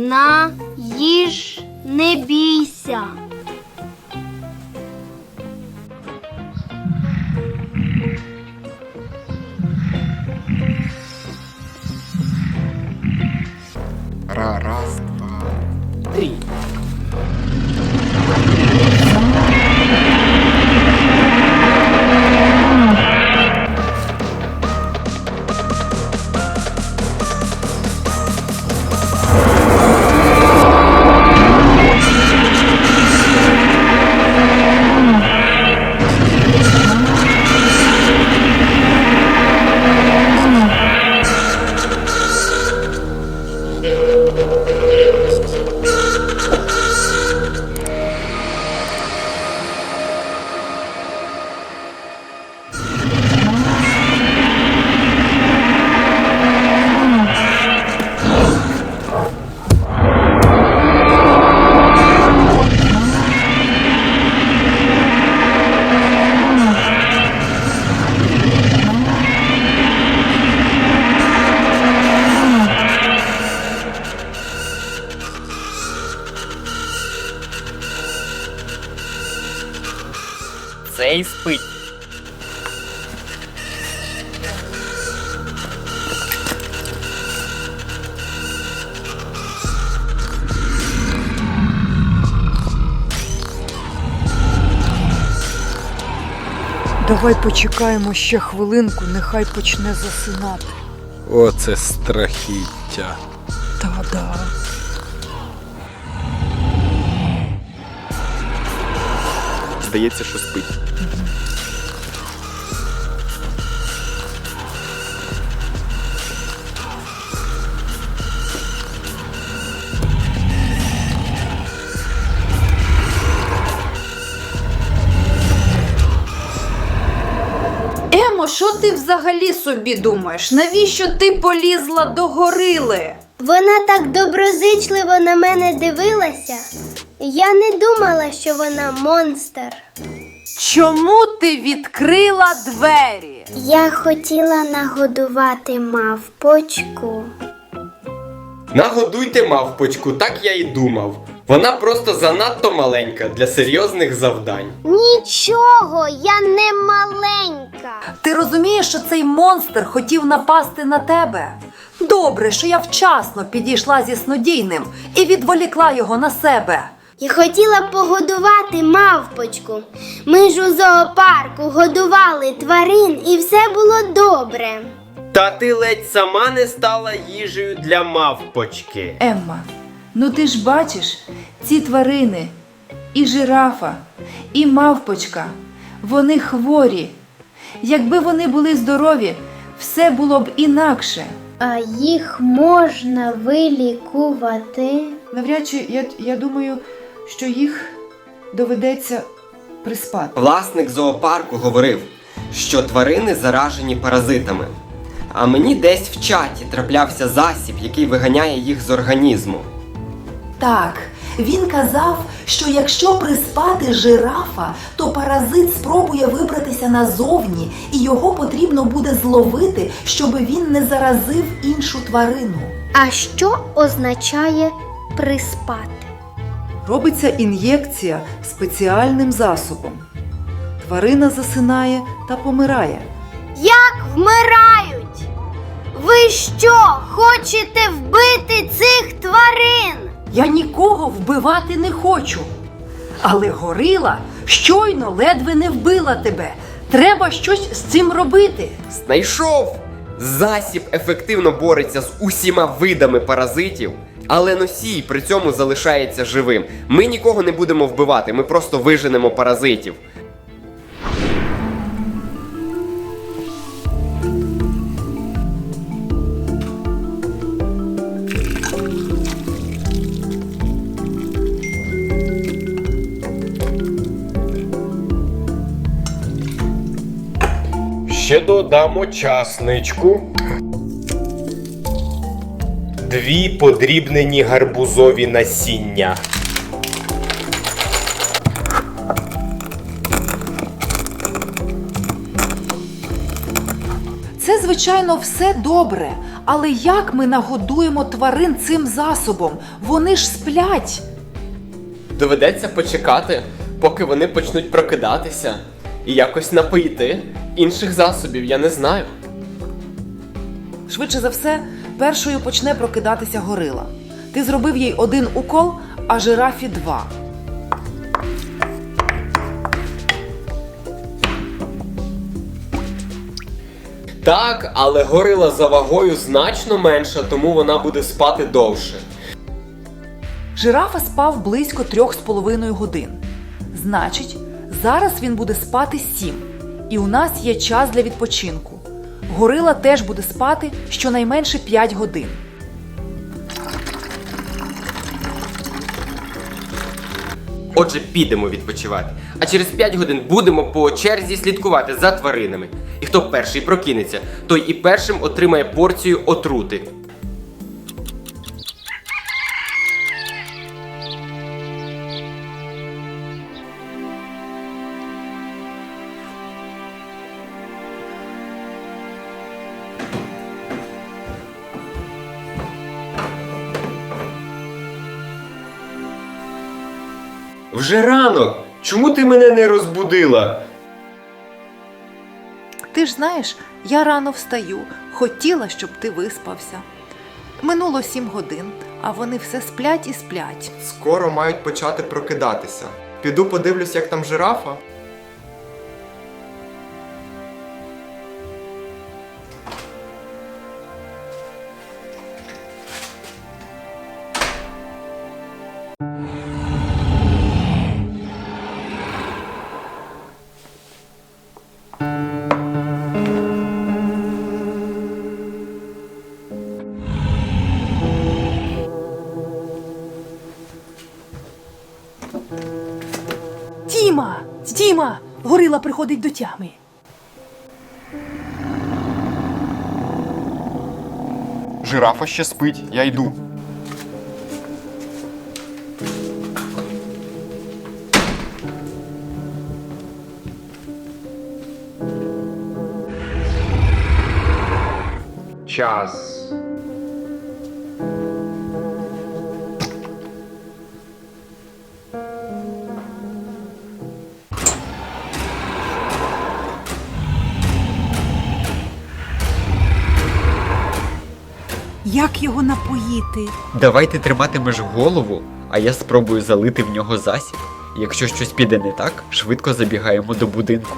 На їж не бійся. Раз, два, три. Давай почекаємо ще хвилинку, нехай почне засинати. Оце страхіття. Та-да. Здається, що спить. Емо, що ти взагалі собі думаєш? Навіщо ти полізла до горили? Вона так доброзичливо на мене дивилася. Я не думала, що вона монстр. Чому ти відкрила двері? Я хотіла нагодувати мавпочку. Нагодуйте мавпочку, так я і думав. Вона просто занадто маленька для серйозних завдань. Нічого, я не маленька. Ти розумієш, що цей монстр хотів напасти на тебе? Добре, що я вчасно підійшла зі снодійним і відволікла його на себе. Я хотіла погодувати мавпочку. Ми ж у зоопарку годували тварин і все було добре. Та ти ледь сама не стала їжею для мавпочки. Емма, ну ти ж бачиш, ці тварини, і жирафа, і мавпочка, вони хворі. Якби вони були здорові, все було б інакше. А їх можна вилікувати. Навряд чи я, я думаю, що їх доведеться приспати. Власник зоопарку говорив, що тварини заражені паразитами. А мені десь в чаті траплявся засіб, який виганяє їх з організму. Так, він казав, що якщо приспати жирафа, то паразит спробує вибратися назовні, і його потрібно буде зловити, щоб він не заразив іншу тварину. А що означає приспати? Робиться ін'єкція спеціальним засобом. Тварина засинає та помирає. Як вмирають? Ви що, хочете вбити цих тварин? Я нікого вбивати не хочу. Але горила щойно ледве не вбила тебе. Треба щось з цим робити. Знайшов! Засіб ефективно бореться з усіма видами паразитів, але носій при цьому залишається живим. Ми нікого не будемо вбивати, ми просто виженемо паразитів. Додамо часничку. Дві подрібнені гарбузові насіння. Це, звичайно, все добре, Але як ми нагодуємо тварин цим засобом? Вони ж сплять. Доведеться почекати, поки вони почнуть прокидатися, і якось напоїти. Інших засобів я не знаю. Швидше за все, першою почне прокидатися горила. Ти зробив їй один укол, а жирафі два. Так, але горила за вагою значно менша, тому вона буде спати довше. Жирафа спав близько трьох з половиною годин. Значить, зараз він буде спати сім. І у нас є час для відпочинку. Горила теж буде спати щонайменше 5 годин. Отже, підемо відпочивати. А через 5 годин будемо по черзі слідкувати за тваринами. І хто перший прокинеться, той і першим отримає порцію отрути. Вже ранок! Чому ти мене не розбудила? Ти ж знаєш, я рано встаю, хотіла, щоб ти виспався. Минуло сім годин, а вони все сплять і сплять. Скоро мають почати прокидатися. Піду подивлюсь, як там жирафа. Тіма! Тіма! Горила приходить до тями. Жирафа ще спить, я йду. Час. Як його напоїти? Давайте триматимеш голову, а я спробую залити в нього засіб. Якщо щось піде не так, швидко забігаємо до будинку.